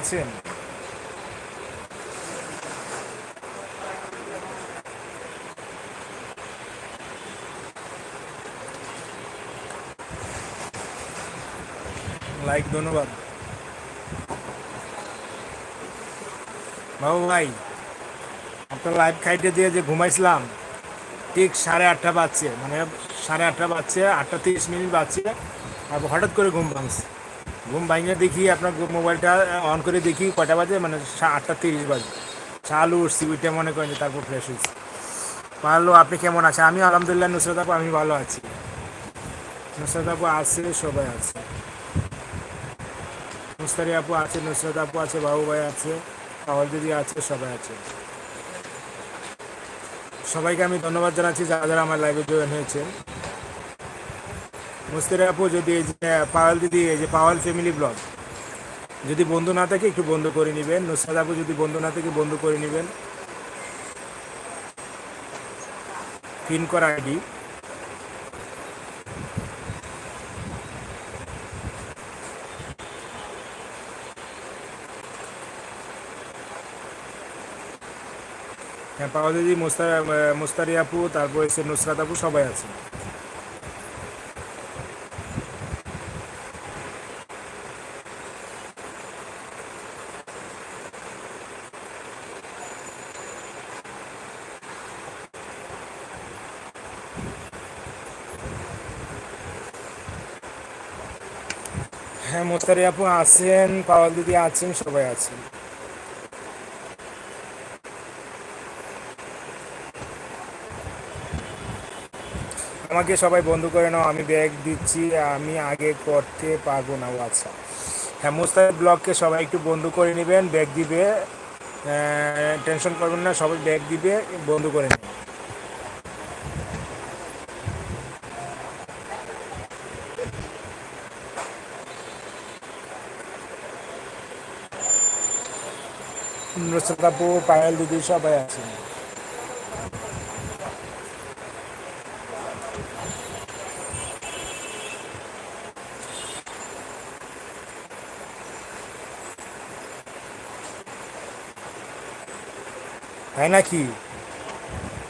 আছেন লাইক ধন্যবাদ। বাবু ভাই, আপনার লাইভ খাইতে দিয়ে যে ঘুমাইছিলাম, ঠিক সাড়ে আটটা বাজছে মানে সাড়ে আটটা বাজছে, আটটা তিরিশ মিনিট বাজছে, আর হঠাৎ করে ঘুম ভাঙছে। ঘুম ভাঙে দেখি আপনার মোবাইলটা অন করে দেখি কটা বাজে মানে আটটা তিরিশ বাজে। চালু উঠছি, উঠে মনে করেন তারপর ফ্রেশ হয়েছি। ভালো আপনি কেমন আছেন? আমি আলহামদুলিল্লাহ, নুসরত আপু, আমি ভালো আছি। নুসরত আপু আছে, সবাই আছে। মুস্তারি আপু আছে, নুসরত আপু আছে, বাবু ভাই আছে পাওয়াল দিদি আছে, সবাই আছে। সবাইকে আমি ধন্যবাদ জানাচ্ছি, যারা যারা আমার লাইভে জয়েন হয়েছে মুস্তারি আপু যদি এই যে পাওয়াল দিদি, এই যে পাওয়াল ফ্যামিলি ব্লগ যদি বন্ধু না থাকে একটু বন্ধ করে নেবেন। নুসরাত আপু যদি বন্ধু না থাকে বন্ধ করে নেবেন। পিন করা আইডি হ্যাঁ পাওয়া দিদি, মুস্তার মুস্তারি আপু, তারপর এসে নুসরাত আপু, সবাই আছে। হ্যাঁ মুস্তারি আপু আছেন পাওয়াল দিদি আছেন, সবাই আছেন। আমাকে সবাই বন্ধ করে নাও, আমি ব্যাগ দিচ্ছি, আমি আগে করতে পারব না আচ্ছা। হ্যাঁ মুস্তাফিজ ব্লগকে সবাই একটু বন্ধ করে নেবেন, ব্যাগ দিবে। টেনশন করবেন না, সবাই ব্যাগ দিবে, বন্ধ করে নেবেন। পায়েল দিদি, সবাই আছেন তাই নাকি?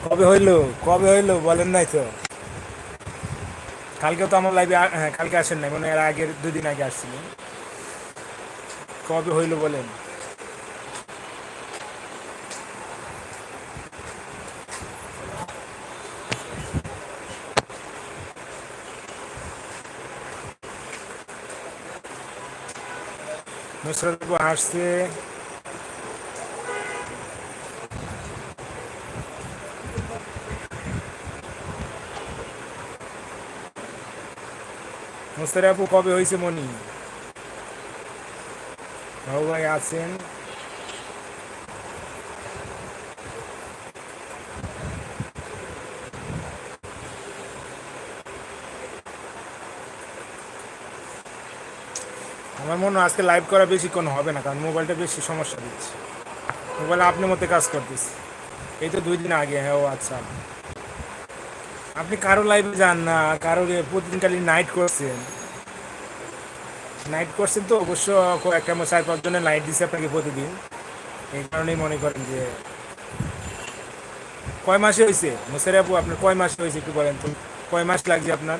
কবে হইল? কবে হইল? বলেন নাই তো। কালকে তো আমার লাইভে হ্যাঁ কালকে আসেন নাই মানে এর আগের দুদিন আগে আসছিলেন। কবে হইল বলেন? নুসরত হাসছে আসছে আপু কবে হয়েছে মনি ভাবু ভাই আছেন আমার মনে হয় আজকে লাইভ করা বেশিক্ষণ হবে না, কারণ মোবাইলটা বেশি সমস্যা দিচ্ছে। মোবাইল আপনার মতে কাজ করতেছে এই তো দুই দিন আগে হ্যাঁ ও আচ্ছা। আপনি কারও লাইভে যান না কারও প্রতিদিন খালি নাইট করছেন। নাইট করছেন তো অবশ্য একটা চার পাঁচ জনের লাইট দিচ্ছে আপনাকে প্রতিদিন। এই কারণেই মনে করেন যে কয় মাসে হয়েছে মুসারি আপু, আপনার কয় মাসে হয়েছে একটু বলেন তো। কয় মাস লাগছে আপনার?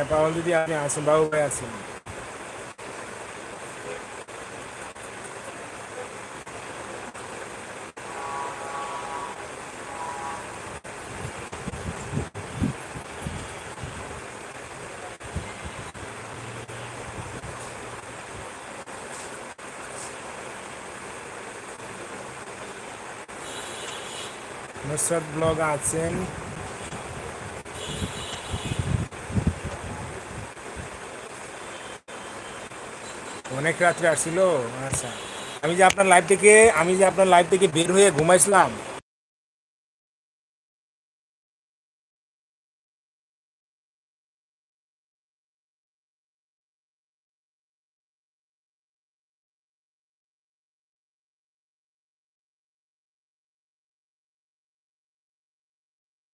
হ্যাঁ পাওয়াল দিদি আপনি আছেন বাবু ভাই আছেন নুসরাত ব্লগ আছেন। অনেক রাত্রে আসছিল আচ্ছা। আমি যে আপনার লাইভ থেকে আমি যে আপনার লাইভ থেকে বের হয়ে ঘুমাইছিলাম